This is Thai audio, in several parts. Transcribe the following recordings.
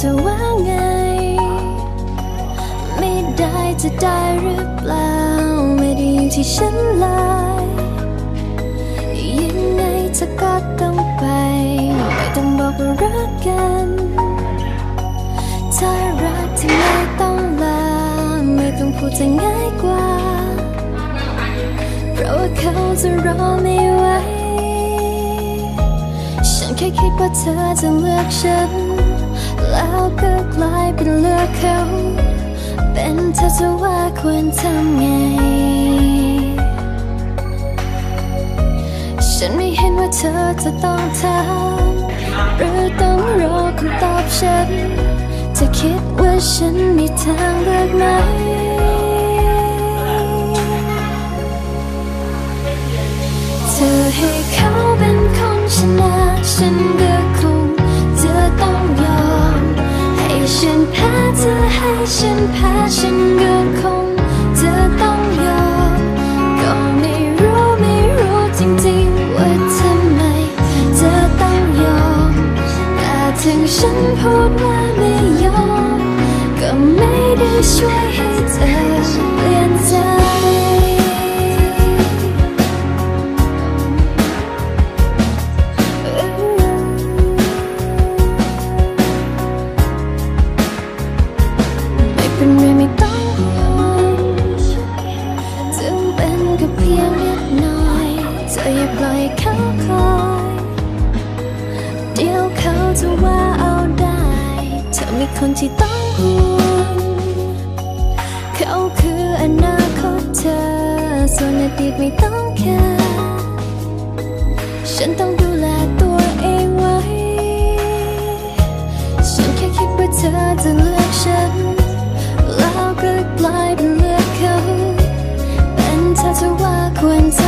เธอว่าไง ไม่ได้จะได้หรือเปล่า ไม่ได้อยู่ที่ฉันเลยยังไงเธอก็ต้องไป ไม่ต้องบอกว่ารักกันถ้ารักเธอไม่ต้องลา ไม่ต้องพูดจะง่ายกว่า เพราะว่าเขาจะรอไม่ไหวฉันแค่คิดว่าเธอจะเลือกฉัน แล้วก็กลายเป็นเลือกเขา เป็นเธอจะว่าควรทำไง ฉันไม่เห็นว่าเธอจะต้องถามหรือต้องรอคำตอบฉัน จะคิดว่าฉันมีทางเลือกไหมเธอให้เขาเป็นคนชนะฉันก็คงจ ฉันแพ้เธอให้ฉันแพ้ฉันก็คงจะต้องยอมก็ไม่รู้ไม่รู้จริงๆว่าทำไมเธอต้องยอมแต่ถึงฉันพูดว่าไม่ยอมก็ไม่ได้ช่วย คนที่ต้องห่วงเขาคืออนาคตเธอ ส่วนอดีตไม่ต้องแคร์ฉันต้องดูแลตัวเองไว้ ฉันแค่คิดว่าเธอจะเลือกฉัน แล้วก็กลายเป็นเลือกเขา เป็นเธอจะว่าควรทำไ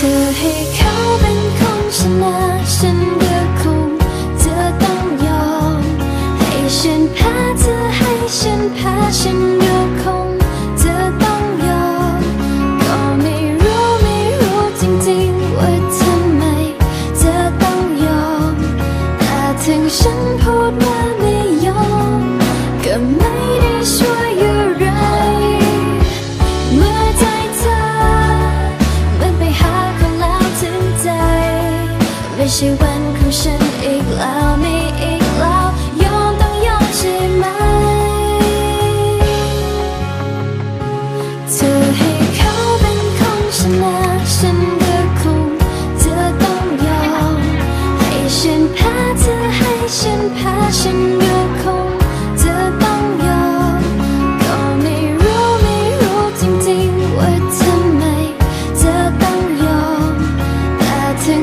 ธอให้เขาเป็นคนชนะฉันก็คงจะต้องยอม ให้ฉันแพ้เธอให้ฉันแพ้ฉัน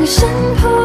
身旁。